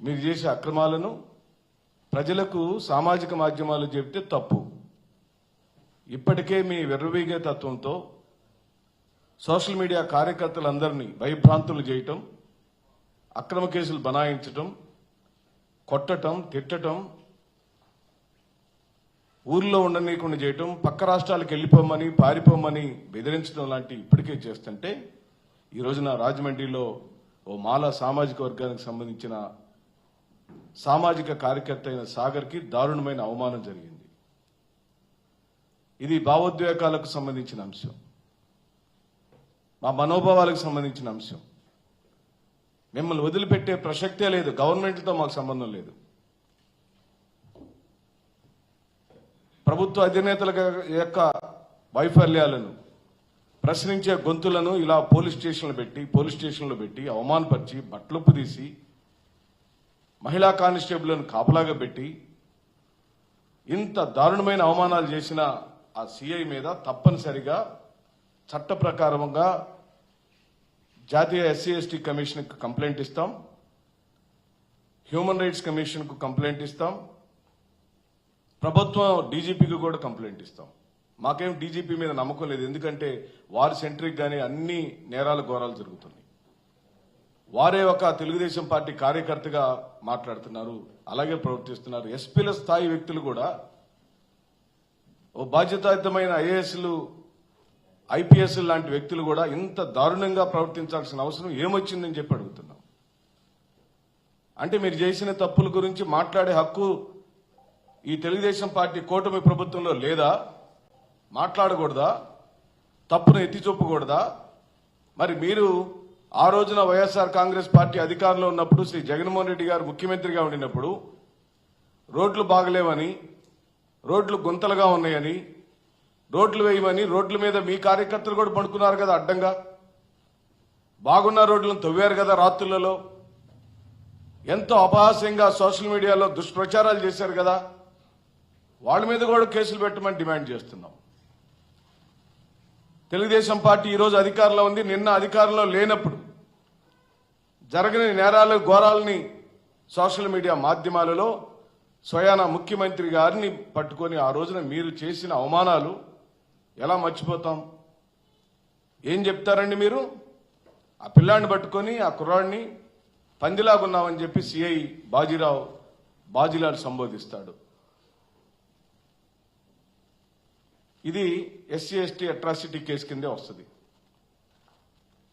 మీరు చేసే అక్రమాలను ప్రజలకు సామాజిక మాధ్యమాలు చెబితే తప్పు. ఇప్పటికే మీ వెర్రవీగే తత్వంతో సోషల్ మీడియా కార్యకర్తలందరినీ భయభ్రాంతులు చేయటం అక్రమ కేసులు బనాయించటం కొట్టటం తిట్టటం ఊర్లో ఉండనీయకుండా చేయటం పక్క రాష్ట్రాలకు వెళ్ళిపోమని పారిపోమని బెదిరించడం లాంటి ఇప్పటికే చేస్తుంటే ఈ రోజున రాజమండ్రిలో ఓ మాల సామాజిక వర్గానికి సంబంధించిన సామాజిక కార్యకర్త అయిన సాగర్కి దారుణమైన అవమానం జరిగింది. ఇది భావోద్వేగాలకు సంబంధించిన అంశం. మా మనోభావాలకు సంబంధించిన అంశం. మిమ్మల్ని వదిలిపెట్టే ప్రసక్తే లేదు. గవర్నమెంట్తో మాకు సంబంధం లేదు. ప్రభుత్వ అధినేతల యొక్క వైఫల్యాలను ప్రశ్నించే గొంతులను ఇలా పోలీస్ స్టేషన్లు పెట్టి పోలీస్ స్టేషన్లు పెట్టి అవమానపరిచి బట్లొప్పు తీసి మహిళా కానిస్టేబుల్ను కాపలాగా పెట్టి ఇంత దారుణమైన అవమానాలు చేసిన ఆ సిఐ మీద తప్పనిసరిగా చట్ట ప్రకారంగా జాతీయ ఎస్సీ ఎస్టీ కమిషన్కి కంప్లైంట్ ఇస్తాం. హ్యూమన్ రైట్స్ కమిషన్కు కంప్లైంట్ ఇస్తాం. ప్రభుత్వం డీజీపీకి కూడా కంప్లైంట్ ఇస్తాం. మాకేం డీజీపీ మీద నమ్మకం లేదు. ఎందుకంటే వారి సెంట్రిక్ కానీ అన్ని నేరాలు ఘోరాలు జరుగుతున్నాయి. వారే ఒక తెలుగుదేశం పార్టీ కార్యకర్తగా మాట్లాడుతున్నారు అలాగే ప్రవర్తిస్తున్నారు. ఎస్పీల స్థాయి వ్యక్తులు కూడా ఓ బాధ్యతాయుతమైన ఐఏఎస్లు ఐపీఎస్ లాంటి వ్యక్తులు కూడా ఇంత దారుణంగా ప్రవర్తించాల్సిన అవసరం ఏమొచ్చిందని చెప్పి అడుగుతున్నాం. అంటే మీరు చేసిన తప్పుల గురించి మాట్లాడే హక్కు ఈ తెలుగుదేశం పార్టీ కూటమి ప్రభుత్వంలో లేదా? మాట్లాడకూడదా? తప్పును ఎత్తి చూపకూడదా మరి మీరు ఆ రోజున వైఎస్ఆర్ కాంగ్రెస్ పార్టీ అధికారంలో ఉన్నప్పుడు శ్రీ జగన్మోహన్ రెడ్డి గారు ముఖ్యమంత్రిగా ఉండినప్పుడు రోడ్లు బాగలేవని రోడ్లు గుంతలుగా ఉన్నాయని రోడ్లు వేయమని రోడ్ల మీద మీ కార్యకర్తలు కూడా పడుకున్నారు కదా అడ్డంగా. బాగున్న రోడ్లను తవ్వారు కదా రాత్రులలో. ఎంతో అపహాస్యంగా సోషల్ మీడియాలో దుష్ప్రచారాలు చేశారు కదా. వాళ్ళ మీద కూడా కేసులు పెట్టమని డిమాండ్ చేస్తున్నాం. తెలుగుదేశం పార్టీ ఈరోజు అధికారంలో ఉంది. నిన్న అధికారంలో లేనప్పుడు జరగని నేరాలు ఘోరాలని సోషల్ మీడియా మాధ్యమాలలో స్వయాన ముఖ్యమంత్రి గారిని పట్టుకొని ఆ రోజున మీరు చేసిన అవమానాలు ఎలా మర్చిపోతాం? ఏం చెప్తారండి మీరు? ఆ పిల్లాడిని పట్టుకొని ఆ కుర్రాడిని పందిలాగున్నామని చెప్పి సిఐ బాజీరావు బాజీలాడు సంబోధిస్తాడు. ఇది ఎస్సీ ఎస్టీ అట్రాసిటీ కేసు కిందే వస్తుంది.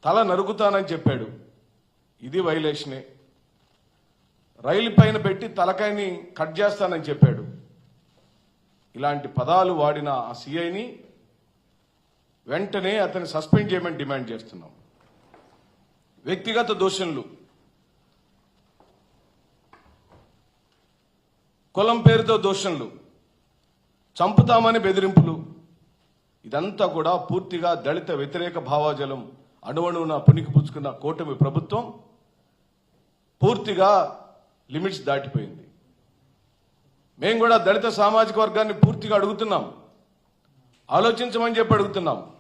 తల నరుకుతానని చెప్పాడు. ఇది వైలేషనే రైలు పైన పెట్టి తలకాయని కట్ చేస్తానని చెప్పాడు. ఇలాంటి పదాలు వాడిన ఆ సిఐని వెంటనే అతన్ని సస్పెండ్ చేయమని డిమాండ్ చేస్తున్నాం. వ్యక్తిగత దోషణలు. కులం పేరుతో దోషణలు. చంపుతామని బెదిరింపులు. ఇదంతా కూడా పూర్తిగా దళిత వ్యతిరేక భావాజలం అణువణువున పునికి పుచ్చుకున్న కూటమి ప్రభుత్వం. పూర్తిగా లిమిట్స్ దాటిపోయింది. మేము కూడా దళిత సామాజిక వర్గాన్ని పూర్తిగా అడుగుతున్నాం. ఆలోచించమని చెప్పి అడుగుతున్నాం.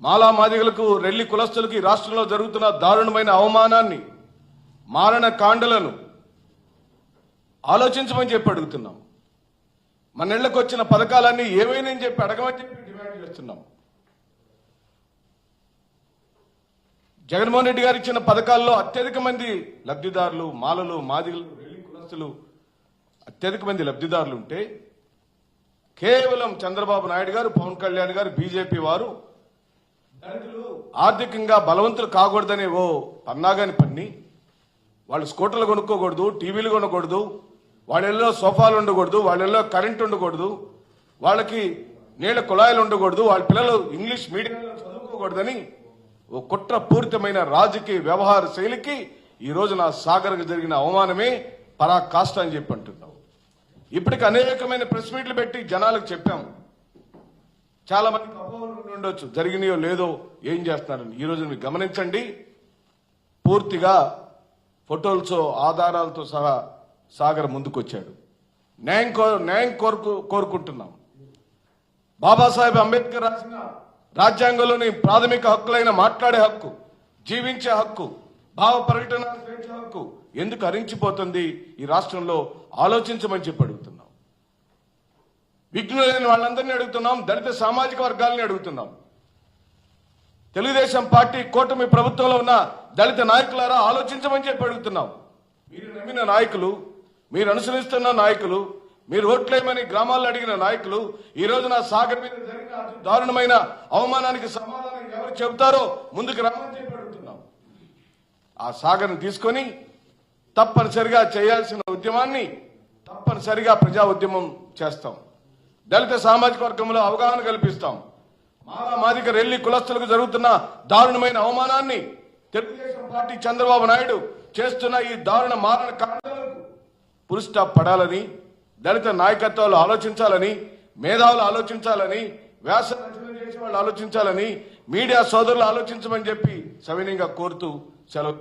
మాలా మాదిగలకు రెల్లి కులస్తులకి రాష్ట్రంలో జరుగుతున్న దారుణమైన అవమానాన్ని మారణ కాండలను ఆలోచించమని చెప్పి అడుగుతున్నాం. మన ఇళ్ళకు వచ్చిన పథకాలన్నీ ఏమైనా చెప్పి అడగమని చెప్పి డిమాండ్ చేస్తున్నాం. జగన్మోహన్ రెడ్డి గారు ఇచ్చిన పథకాల్లో అత్యధిక మంది లబ్ధిదారులు మాలలు మాదిగలు రెల్లి కులస్తులు అత్యధిక మంది లబ్ధిదారులు ఉంటే కేవలం చంద్రబాబు నాయుడు గారు పవన్ కళ్యాణ్ గారు బీజేపీ వారు దళితులు ఆర్థికంగా బలవంతులు కాకూడదనే ఓ పన్నాగాని పన్ని వాళ్ళు స్కూటర్లు కొనుక్కోకూడదు టీవీలు కొనకూడదు వాళ్ళల్లో సోఫాలు ఉండకూడదు వాళ్ళల్లో కరెంట్ ఉండకూడదు వాళ్ళకి నీళ్ళ కుళాయిలు ఉండకూడదు వాళ్ళ పిల్లలు ఇంగ్లీష్ మీడియంలో చదువుకోకూడదని ఓ కుట్ర పూరితమైన రాజకీయ వ్యవహార శైలికి ఈ రోజున నా సాగర్కు జరిగిన అవమానమే పరాకాష్ట అని చెప్పి అంటున్నావు. ఇప్పటికి అనేకమైన ప్రెస్ మీట్లు పెట్టి జనాలకు చెప్పాము చాలా మందికి అపోహలు ఉండొచ్చు జరిగినాయో లేదో ఏం చేస్తున్నారని. ఈ రోజు మీరు గమనించండి. పూర్తిగా ఫోటోలతో ఆధారాలతో సహా సాగర్ ముందుకొచ్చాడు. న్యాయం కో న్యాయం కోరుకు కోరుకుంటున్నాం. బాబాసాహెబ్ అంబేద్కర్ రాసిన రాజ్యాంగంలోని ప్రాథమిక హక్కులైన మాట్లాడే హక్కు జీవించే హక్కు భావ ప్రకటన హక్కు ఎందుకు హరించిపోతుంది ఈ రాష్ట్రంలో ఆలోచించమని చెప్పి అడుగుతున్నాం. విఘ్నులైన వాళ్ళందరినీ అడుగుతున్నాం దళిత సామాజిక వర్గాలని అడుగుతున్నాం. తెలుగుదేశం పార్టీ కూటమి ప్రభుత్వంలో ఉన్న దళిత నాయకులారా ఆలోచించమని చెప్పి అడుగుతున్నాం. మీరు నమ్మిన నాయకులు మీరు అనుసరిస్తున్న నాయకులు మీరు ఓట్లేమని గ్రామాల్లో అడిగిన నాయకులు ఈ రోజు నా సాగర్ మీద జరిగిన దారుణమైన అవమానానికి సమాధానం ఎవరు చెబుతారో ముందుకు రమ్మని చెప్పి అడుగుతున్నాం. ఆ సాగర్ని తీసుకొని తప్పనిసరిగా చేయాల్సిన ఉద్యమాన్ని తప్పనిసరిగా ప్రజా ఉద్యమం చేస్తాం. దళిత సామాజిక వర్గంలో అవగాహన కల్పిస్తాం. మాలా మాదిక రెల్లి కులస్తులకు జరుగుతున్న దారుణమైన అవమానాన్ని తెలుగుదేశం పార్టీ చంద్రబాబు నాయుడు చేస్తున్న ఈ దారుణ మారణ కారణాలకు పుల్ పడాలని దళిత నాయకత్వాలు ఆలోచించాలని మేధావులు ఆలోచించాలని వ్యాస చేసే వాళ్ళు ఆలోచించాలని మీడియా సోదరులు ఆలోచించమని చెప్పి సవినీయంగా కోరుతూ సెలవు